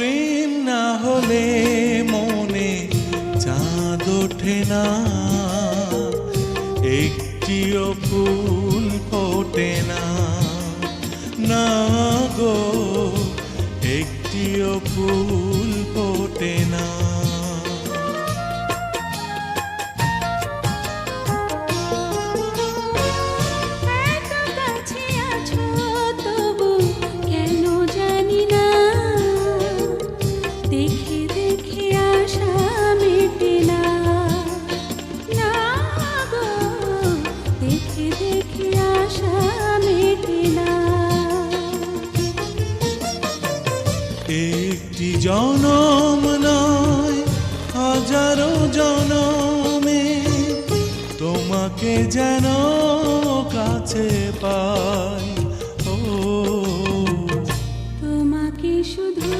প্রেম না হলে মনে চাঁদ ওঠে না। একটিও ফুল ফোটে না। না গো, একটিও ফুল ফোটে দেখে দেখে আশা মেটে না। গো দেখে দেখে আশা মেটে না। একটি জনম নয় হাজারো জনমে তোমাকে যেন কাছে পাই। ও তোমাকে শুধু